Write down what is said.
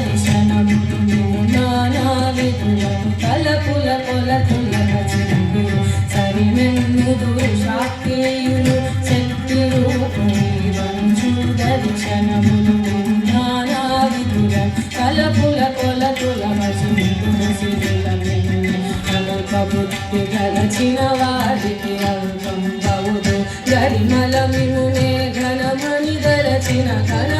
కలిసను నానా విధులను తలపుల కొలతుల రచనలు కొలతుల రచనలు సిరుల అల్ప బుద్ధి గలచిన వారికి అల్పం గౌదు గరిమల మినునే ఘనమని దరచిన ఘన